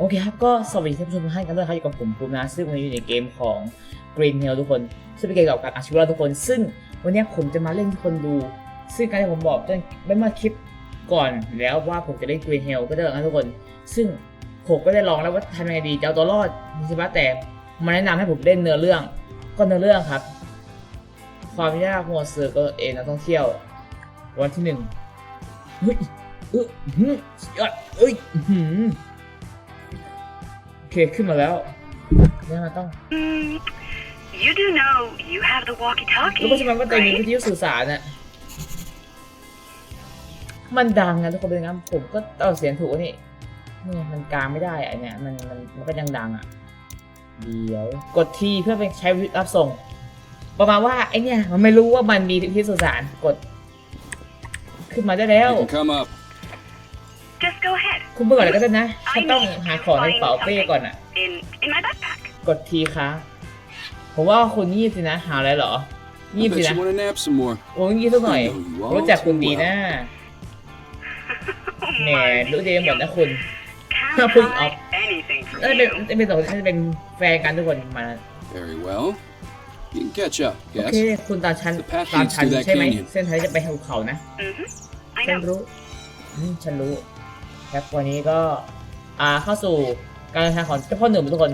โอเคครับ ก็สวัสดีท่านผู้ชมทุกท่านกันด้วยครับอยู่กับผมภูมินะซึ่งวันนี้อยู่ในเกมของ Green Hill ทุกคนซึ่งเป็นเกมเกี่ยวกับการอาชีวิตรอดทุกคน ซึ่งวันนี้ผมจะมาเล่นให้ทุกคนดู ซึ่งการที่ผมบอกตั้งไม่มื่อคลิปก่อนแล้วว่าผมจะเล่น Green Hill ก็ได้นะทุกคน ซึ่งผมก็ได้ลองแล้วว่าทำยังไงดีจะเอาตัวรอดใช่ปะแต่มาแนะนำให้ผมเล่นเนื้อเรื่องก็เนื้อเรื่องครับ ความยากหัวเสือก็เองนักท่องเที่ยว วันที่หนึ่งเฮ้ยเอออื้อหือสุดยอดเอ้ยหือโอเค ขึ้นมาแล้วเนี่ยมันต้อง Mm, you do know you have the รู้ walkie-talkie, ป่ะใช่ไหมว่าตัวเองมี right? วิทยุสื่อสารน่ะมันดังนะทุกคนเป็นงั้นผมก็เอาเสียงถูกนี่นี่มันกลางไม่ได้อะเนี่ยมันมันมันก็ยังดังอะเดี๋ยวกดทีเพื่อเป็นใช้รับส่ง ประมาณว่าไอเนี่ยมันไม่รู้ว่ามันมีวิทยุสื่อสารกด ขึ้นมาได้แล้ว You can come up. Just go ahead. คุณเบื่ออะไรก็ได้นะฉันต้องหาของในกระเป๋าเป้ก่อนอะ In in my backpack. กดทีค้างผมว่าคุณงีบสินะ หาอะไรเหรอ งี I บสิ bet นะ you want to nap some more. โอ้ยงีบสักหน่อย I know you all รู้จักคุณ too ดีนะ Oh แหม my, รู้ดีหมดนะคุณ can't Put hide up. anything น่า from จะเป็น you. น่าจะเป็นสองน่าจะเป็นแฟนกันทุกคนมา Very well. You can catch up, โอเค yes? คุณตามฉัน The path ตาม leads ฉัน to that ใช่ไหม canyon. เส้นทางที่จะไปภูเขานะ Mm-hmm. I ฉัน know. รู้อืมฉันรู้ ครับวันนี้ก็อ่าเข้าสู่การเดินทางของเจ้าพ่อหนุ่มทุกคน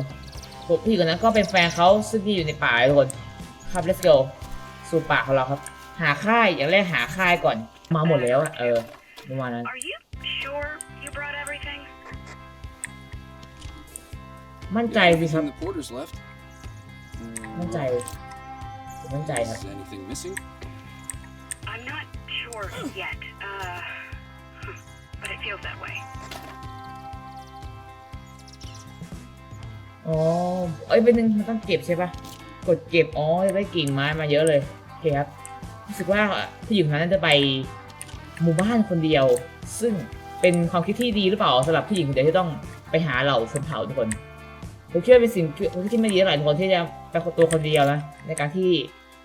ผู้หญิงคนนั้นก็เป็นแฟนเขาซึ่งที่อยู่ในป่าทุกคนครับ let's go สู่ป่าของเราครับ หาค่ายอย่างแรกหาค่ายก่อนมาหมดแล้วอะเออประมาณนั้น Are you sure you brought everything? มั่นใจ Yeah, สิครับ everything the porters left. มั่นใจผมมั่นใจครับ Is anything missing? I'm not sure yet. Uh, but it feels that way. อ๋อเอ้ยเป็นหนึ่งมันต้องเก็บใช่ปะกดเก็บ อ๋อได้กิ่งไม้มาเยอะเลยโอเคครับ รู้สึกว่าผู้หญิงคนนั้นจะไปหมู่บ้านคนเดียว ซึ่งเป็นความคิดที่ดีหรือเปล่าสำหรับผู้หญิงคนเดียวที่ต้องไปหาเหล่าชนเผ่าทุกคนผมคิดว่าเป็นสิ่งที่ไม่ดีเท่าไรทุกคนที่จะไปตัวคนเดียวนะในการที่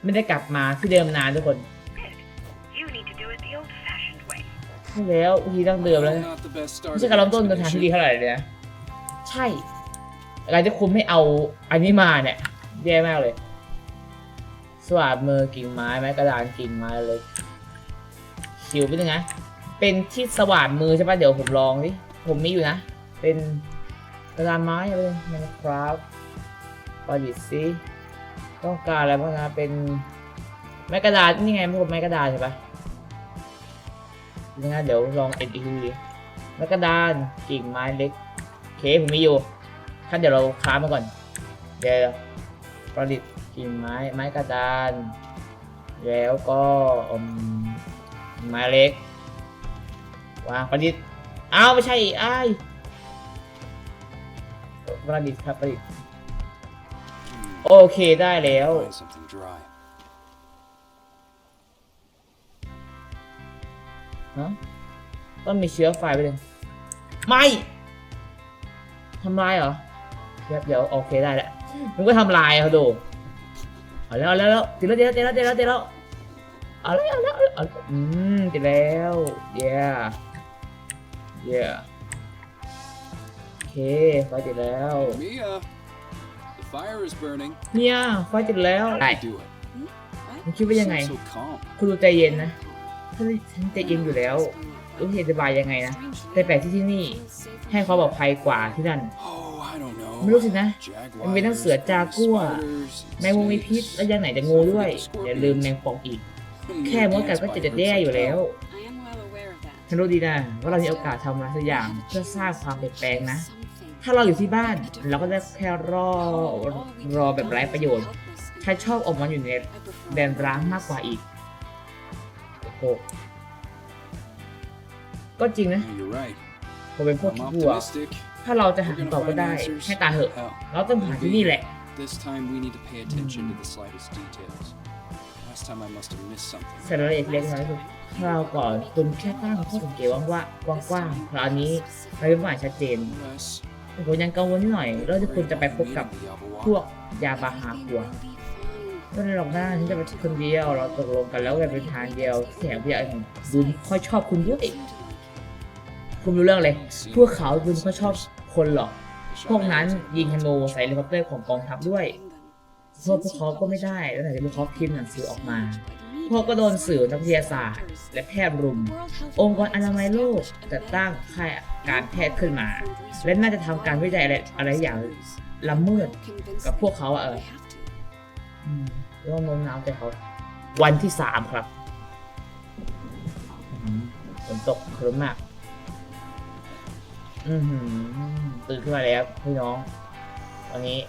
ไม่ได้กลับมาที่เดิมนานทุกคน ใช่แล้ววิธีต้องเดิมแล้วนะ Not the best start. ไม่ใช่การเริ่มต้นเดินทางที่ดีเท่าไหร่เลยนะใช่การที่คุณไม่เอาอันนี้มาเนี่ยแย่มากเลย สวาดมือกิ่งไม้ไม้กระดานกิ่งไม้เลยคิวเป็นยังไงเป็นที่สว่านมือใช่ปะเดี๋ยวผมลองดิผมมีอยู่นะ เป็นกระดานไม้อะไรนะครับประดิษฐ์สิต้องการอะไรบ้างนะเป็นไม้กระดาษนี่ไงพวกไม้กระดาษใช่ปะ ยังไงเดี๋ยวลองเอ็นอีกทีดิไม้กระดานกิ่งไม้เล็กเคผมมีอยู่ท่านเดี๋ยวเราค้ามาก่อน เดี๋ยวประดิษฐ์กิ่งไม้ไม้กระดาน แล้วก็มไม้เล็ก วางประดิษฐ์อ้าวไม่ใช่อีกอ้ประดิษฐ์ครับประดิษฐ์โอเคได้แล้ว ต้องมีเชื้อไฟไปเลยไม่ทำลายเหรอเดี๋ยวเดี๋ยวโอเคได้แล้วมึงก็ทำลายเขาดูเอาแล้วเอาแล้วเอาติดแล้วติดแล้วติดแล้วติดแล้วติดแล้วเอาแล้วเอาแล้วเอาแล้วเอาแล้วอืมติดแล้วเย้เย้โอเคไฟติดแล้ว Mia, the fire is burning. เนี่ยไฟติดแล้ว How ได้ do you do it? มึงคิดว่ายังไง Seem so calm. คุณดูใจเย็นนะ ถ้าฉันใจเย็นอยู่แล้วรู้เหตุสบายยังไงนะแต่แปลกที่ที่นี่ ให้ความปลอดภัยกว่าที่นั่น Oh, I don't know. ไม่รู้สินะ Jaguars, มันมีทั้งเสือจากัว spiders, แมงมุมมีพิษและยังไหนจะงูด้วยอย่าลืมแมงป่องอีก แค่มดกัดก็จะจะแย่อยู่แล้ว I am well aware of that. ฉันรู้ดีนะว่าเรามีโอกาสทำอะไรสักอย่างเพื่อสร้างความเปลี่ยนแปลงนะ ถ้าเราอยู่ที่บ้านเราก็ได้แค่รอรอแบบไร้ประโยชน์ฉันชอบออกมาอยู่ในแดนร้างมากกว่าอีกโอ้โหก็จริงนะ Yeah, You're right. ผมเป็นพวก I'm ขี้กลัว optimistic. ถ้าเราจะหา We're คำตอบ gonna ก็ find ได้ answers. ให้ตายเหอะ Hell, เราต้องหาที่นี่แหละ This time we need to pay attention to the slightest details. Last time I must have missed something. เสร็จแล้วเอกเล็กน้อยสุดคราวก่อนคุณแค่ตั้งข้อสังเกตว่างๆกว้างๆคราวนี้ไม่เป็นหมายชัดเจน Unless ผมยังกังวลนิดหน่อยเรื่องที่คุณจะไปพบกับ the Yabawa. พวกยาบาหาขัว ก็ในหรอกหน้าฉันจะไปคนเดียว เราตกลงกันแล้วว่าเป็นทางเดียวแถมพี่ไอ้ดูค่อยชอบคุณด้วยคุณรู้เรื่องเลยพวกเขาดูไม่ค่อยชอบคนหรอกพวกนั้นยิงธนูใส่เฮลิคอปเตอร์ของกองทัพด้วยโทษพวกเขาก็ไม่ได้ตั้งแต่ที่พวกเขาพิมพ์หนังสือออกมาพวกก็โดนสื่อนักวิทยาศาสตร์ และแพทย์รุม องค์กรอนามัยโลกจัดตั้งค่ายการแพทย์ขึ้นมา และน่าจะทำการวิจัยอะไรอะไรอย่างละเมิดกับพวกเขาอะเออ ร่วมโน้มน้าวใจเขาวันที่สามครับอืมฝนตกครึ้มมาก อือหือ ตื่นขึ้นมาแล้วพี่น้องตอนนี้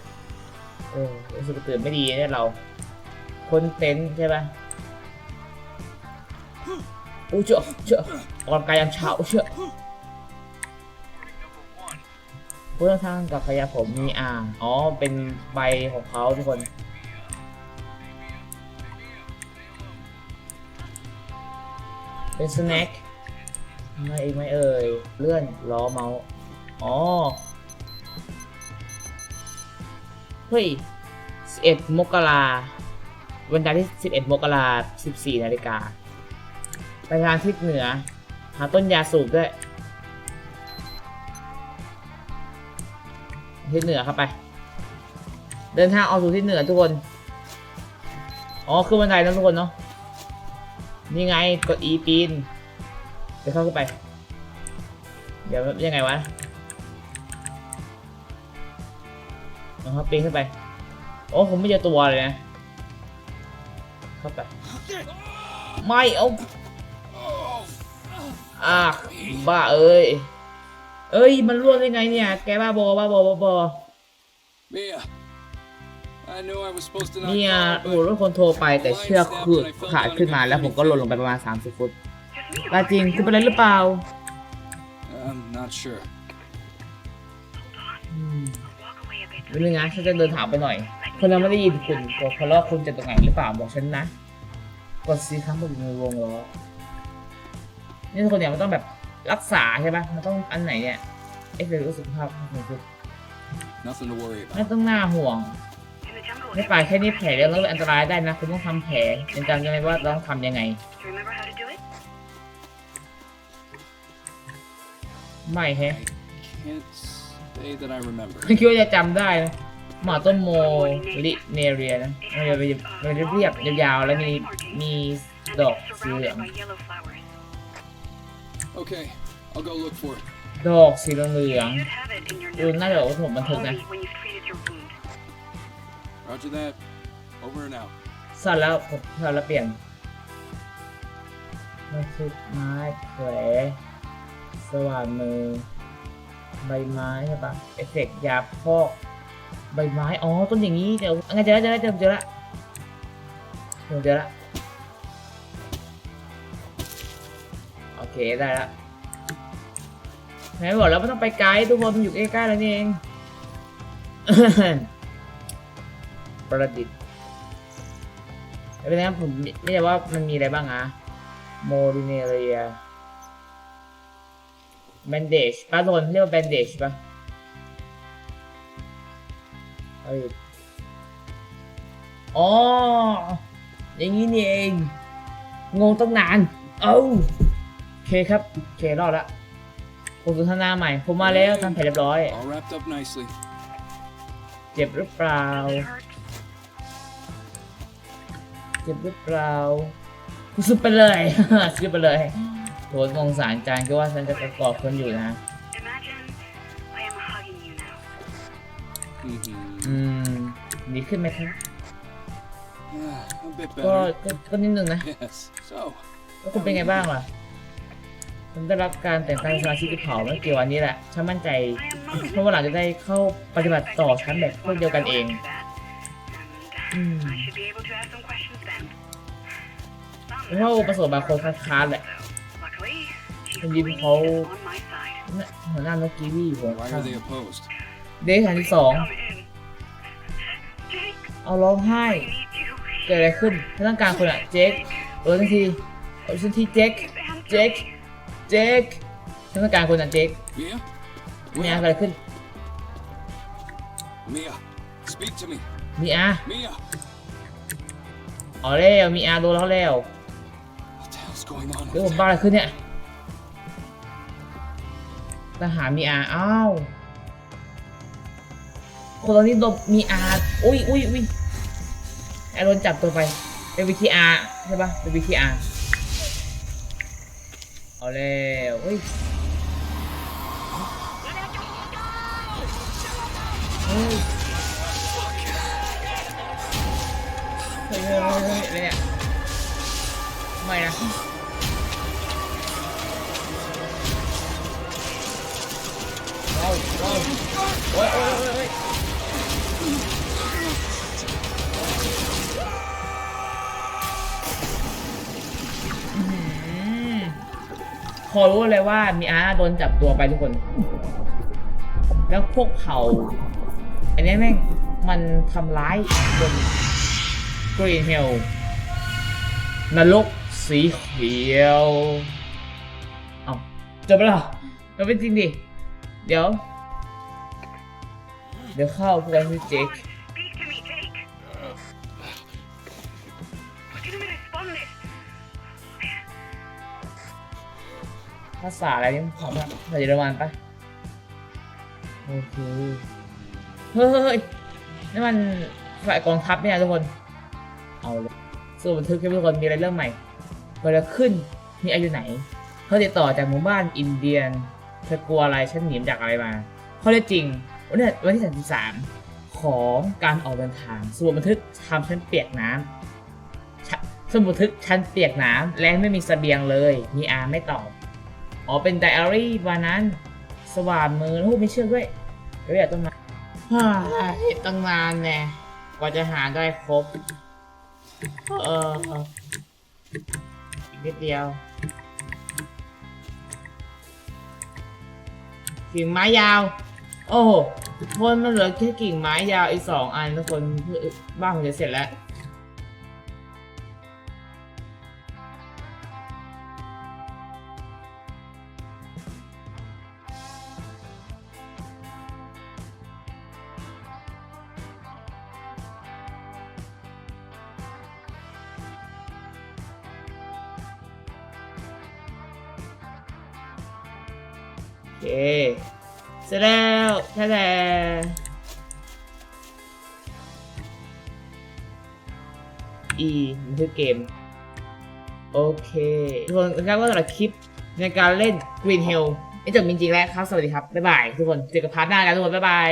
เออรู้สึกตื่นไม่ดีเนี่ยเราคนเต็นท์ใช่ปะอู้เจ้าเจ้าออกกำลังกายยามเช้าเชื่อผู้ต้องทางกับพยาผมมีอ่างอ๋อ เป็นใบของเขาทุกคน เป็นสแน็คอะไม่อีกไหมเอ่ย เลื่อนล้อเมาส์ อ๋อ เฮ้ย 11 มกราวันจันทร์ที่ 11 มกรา14 นาฬิกา ไปทางทิศเหนือ หาต้นยาสูบด้วย ทิศเหนือเข้าไป เดินทางออกสู่ทิศเหนือทุกคน อ๋อขึ้นบันไดนะทุกคนเนาะ นี่ไงกด E ปีนไปเข้าขึ้นไป เดี๋ยวยังไงวะนะครับปีนขึ้นไป โอ้ผมไม่เจอตัวเลยนะ เข้าไป ไม่เอาอะบ้าเอ้ย เอ้ย มันร่วงได้ไงเนี่ย แกบ้าบอบ้าบอบ้าบอ เนี่ย call, โอ้โหรถคนโทรไปแต่เชือกคือขาดขึ้นมาแล้วผมก็หล่นลงไปประมาณ 30 ฟุต Just me. ตายจริงคุณเป็นอะไรหรือเปล่า but I'm not sure. อืม Walk away a bit. นิดนึงนะฉันจะเดินถามไปหน่อย คนนั้นไม่ได้ยินคุณกลัวเขาลอกคุณจะตรงไหนหรือเปล่าบอกฉันนะ กดซีครั้งบนในวงล้อ นี่ทุกคนเนี่ยมันต้องแบบรักษาใช่ปะมันต้องอันไหนเนี่ย เอฟเฟกต์สุขภาพของคุณ Nothing to worry ไม่ about. ต้องน่าห่วง In the jungle, ไม่ป่าแค่นี้แผลเดียวแล้วอันตรายได้นะคุณต้องทำแผลเป็นจำได้ไหมว่าต้องทำยังไง Do you remember how to do it? ไม่แฮะ Can't say that I remember. ฉันคิดว่าจะจำได้นะหมาต้นโมลิเนเรียนะมันจะเป็นมันจะเรียบๆยาวๆแล้วมีมี And ดอก it's สีเหลือง surrounded by yellow flowers. Okay, I'll go look for it. ดอกสีเหลือง You should have it in your ๆดู notes. น่าจะบอกว่าผมบันทึก Call นะ Roger that. Over and out. สั้นแล้วผมสั้นแล้วเปลี่ยนบันทึกไม้แผลสว่านมือ ใบไม้ใช่ปะเอฟเฟกต์ยาพอก ใบไม้ อ๋อ ต้นอย่างนี้ เดี๋ยวงั้นเจอแล้วเจอแล้วเจอเจอแล้วเจอแล้วโอเค ได้แล้วไหนบอกแล้วไม่ต้องไปไกลทุกคนมันอยู่ใกล้ๆแล้วนี่เอง ประดิษฐ์ไม่เป็นไรครับผมไม่ใช่ว่ามันมีอะไรบ้างอะโมดิเนเรียแบนเดจป้าโดนเรียกว่าแบนเดจป่ะเอ้ยอ๋อ อย่างนี้นี่เอง งงตั้งนาน เอ้าโอเคครับโอเครอดละผมสนทนาใหม่ ผมมาแล้วทำแผลเรียบร้อย เจ็บหรือเปล่า เจ็บหรือเปล่าสุดไปเลย สุดไปเลยโหสงสารจานก็ว่าฉันจะประกอบคนอยู่นะ Imagine I am hugging you now. Mm-hmm. อืมดีขึ้นไหมครับ a bit ก็ better. ก็ก็นิดนึงนะ Yes. So, แล้วคุณเป็นไงบ้างล่ะผมได้รับการแต่งตั้งเป็นสมาชิกที่เผาเมื่อกี่วันนี้แหละฉันมั่นใจ I am เพราะว่าหลังจะได้เข้าปฏิบัติต่อชั้นแบบพวกเดียวกันเองอืม เพราะว่าประสบมาคนค้านๆแหละ Luckily, Chief คุณยิม Queenie เขา is on my side. หัวหน้านกกีวีหัว why ข้า are ง they opposed? เดทฐานที่สอง Come in. Jake, เอาร้องไห้ I need you. เกิดอะไรขึ้นฉันต้องการคนอะเจคเออทันทีเออทันทีเจค Answer Jake. me. เจคฉันต้องการคนอะเจค Mia? มีอะไรขึ้น Mia, speak to me. มีอา Mia! อ๋อแล้วมีอาโดนแล้วแล้ว What the hell's going on? เดี๋ยวผมบ้าอะไรขึ้นเนี่ยทหารมีอาอ้าวคนตอนนี้โดนมีอาอุ้ยอุ้ยอุ้ยแอรโดนจับตัวไปเป็นวิธีอาใช่ปะเป็นวิธีอาเอาแล้วเฮ้ยเฮ้ยเฮ้ยเฮ้ยเฮ้ยเฮ้ยเนี่ยไม่นะ อ้ยโอ้ยโอ้ยพอรู้เลยว่ามีอาโดนจับตัวไปทุกคน แล้วพวกเผ่าอันนี้แม่งมันทำร้ายบนกรีนเฮลนรกสีเขียว เอาจบไปแล้วเรจบไปจริงดิ เดี๋ยว ดี๋ยวเข้าพวกกันที่เจ๊กภาษาอะไรนี่ขอมาภาษาเยอรมันปะโอเคเฮ้ยนี่มันฝ่ายกองทัพเนี่ยทุกคน เอาเลยสรุปบันทึกให้ทุกคนมีอะไรเริ่มใหม่เกิดอะไรขึ้นมีอายุไหนเขาติดต่อจากหมู่บ้านอินเดียนเธอกลัวอะไรฉันหนีมจากอะไรมาข้อเท็จจริง วันนี้วันที่33ของการออกเดินทางสมุดบันทึกทำฉันเปียกน้ำสมุดบันทึกฉันเปียกน้ำและไม่มีเสบียงเลย มีอาไม่ตอบอ๋อเป็นไดอารี่วันนั้นสว่านมือแล้วไม่เชื่อด้วยเดี๋ยวอยากต้องมาฮ่าตั้งนานแน่กว่าจะหาได้ครบ เอออีกนิดเดียวกิ่งไม้ยาว โอ้โหคนมันเหลือแค่กิ่งไม้ยาวอีกสองอันทุกคนบ้านผมจะเสร็จแล้ว โอเค ร็จแล้วแท้แต่อีมันคือเกม โอเคทุกคนแล้วก็สำหรับคลิปในการเล่น Green Hill นี่จบจริงๆแล้วครับ สวัสดีครับ บ๊ายบาย ทุกคน เจอกันพาร์ทหน้ากันทุกคน บ๊ายบาย